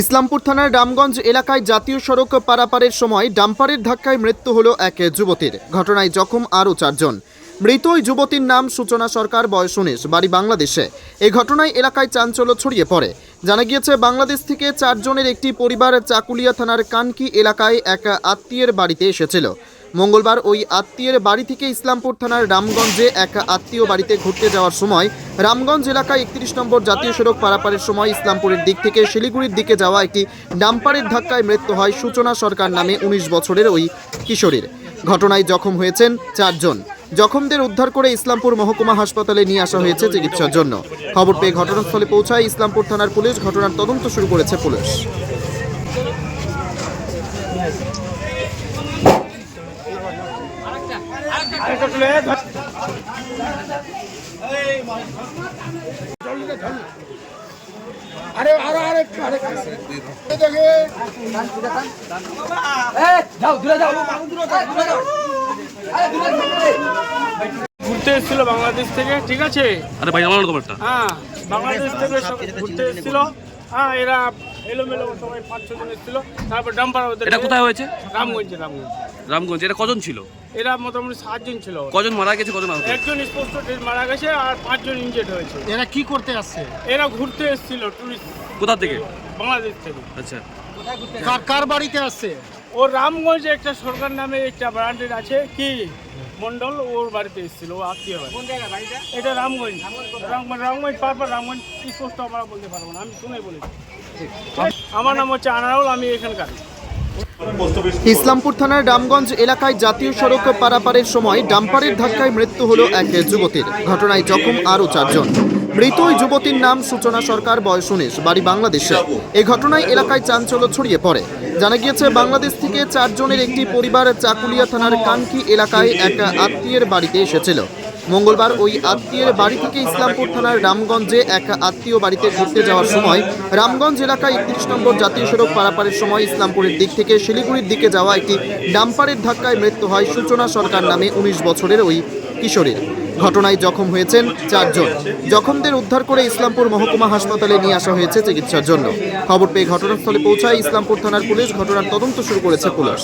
ইসলামপুর থানার রামগঞ্জ এলাকায় জাতীয় সড়ক পারাপারের সময় ডাম্পারের ধাক্কায় মৃত্যু হল এক যুবতীর। ঘটনায় জখম আরও চারজন। মৃত ওই যুবতীর নাম সূচনা সরকার, বয়স উনিশ, বাড়ি বাংলাদেশে। এই ঘটনায় এলাকায় চাঞ্চল্য ছড়িয়ে পড়ে। জানা গিয়েছে, বাংলাদেশ থেকে চারজনের একটি পরিবার চাকুলিয়া থানার কানকি এলাকায় এক আত্মীয়ের বাড়িতে এসেছিল। মঙ্গলবার ওই আত্মীয়ের বাড়ি থেকে ইসলামপুর থানার রামগঞ্জে এক আত্মীয় বাড়িতে ঘুরতে যাওয়ার সময় রামগঞ্জ এলাকায় একত্রিশ নম্বর জাতীয় সড়ক পারাপারের সময় ইসলামপুরের দিক থেকে শিলিগুড়ির দিকে যাওয়া একটি ডাম্পারের ধাক্কায় মৃত্যু হয় সূচনা সরকার নামে উনিশ বছরের ওই কিশোরীর। ঘটনায় জখম হয়েছেন চারজন। জখমদের উদ্ধার করে ইসলামপুর মহকুমা হাসপাতালে নিয়ে আসা হয়েছে চিকিৎসার জন্য। খবর পেয়ে ঘটনাস্থলে পৌঁছায় ইসলামপুর থানার পুলিশ। ঘটনার তদন্ত শুরু করেছে পুলিশ। আরে আরে আরে আরে দেখে ঘুরতে এসেছিল বাংলাদেশ থেকে ঠিক আছে? আরে ভাই আমার খবরটা। হ্যাঁ বাংলাদেশ থেকে ঘুরতে এসেছিল। হ্যাঁ এরা এলোমেলো সবাই পাঁচ ছজন জন এসেছিল। তারপর ডাম্পার এটা কোথায় হয়েছে? রামগঞ্জ রামগঞ্জ। রামগঞ্জ এটা কজন ছিল? এরা মোটামুটি সাতজন ছিল। কজন মারা গেছে কজন আহত একজন স্পষ্ট মারা গেছে আর পাঁচজন ইনজেড হয়েছে। এরা কি করতে আসছে? এরা ঘুরতে এসেছিল টুরিস্ট কোথা থেকে? বাংলাদেশ থেকে। আচ্ছা। কার কার বাড়িতে আসছে? ও রামগঞ্জে একটা সরকার নামে একটা ব্র্যান্ডেড আছে কি? মন্ডল ওর বাড়িতে এসেছিল ও আত্মীয় বাড়ি এটা রামগঞ্জ। রামগঞ্জ রামগঞ্জ পারপর রামগঞ্জ স্পষ্ট আমরা বলতে পারব না আমি শুনে বলেছি। আমার নাম হচ্ছে আনারুল আমি এখানকার। ইসলামপুর থানার রামগঞ্জ এলাকায় জাতীয় সড়ক পারাপারের সময় ডাম্পারের ধাক্কায় মৃত্যু হল এক যুবতীর। ঘটনায় জখম আরও চারজন। মৃত ওই যুবতীর নাম সূচনা সরকার, বয়স উনিশ, বাড়ি বাংলাদেশে। এই ঘটনায় এলাকায় চাঞ্চল্য ছড়িয়ে পড়ে। জানা গিয়েছে, বাংলাদেশ থেকে চারজনের একটি পরিবার চাকুলিয়া থানার কানকি এলাকায় এক আত্মীয়ের বাড়িতে এসেছিল। মঙ্গলবার ওই আত্মীয়ের বাড়ি থেকে ইসলামপুর থানার রামগঞ্জে এক আত্মীয় বাড়িতে ঘুরতে যাওয়ার সময় রামগঞ্জ এলাকায় একত্রিশ নম্বর জাতীয় সড়ক পারাপারের সময় ইসলামপুরের দিক থেকে শিলিগুড়ির দিকে যাওয়া একটি ডাম্পারের ধাক্কায় মৃত্যু হয় সূচনা সরকার নামে উনিশ বছরের ওই কিশোরীর। ঘটনায় জখম হয়েছেন চারজন। জখমদের উদ্ধার করে ইসলামপুর মহকুমা হাসপাতালে নিয়ে আসা হয়েছে চিকিৎসার জন্য। খবর পেয়ে ঘটনাস্থলে পৌঁছায় ইসলামপুর থানার পুলিশ ঘটনার তদন্ত শুরু করেছে পুলিশ।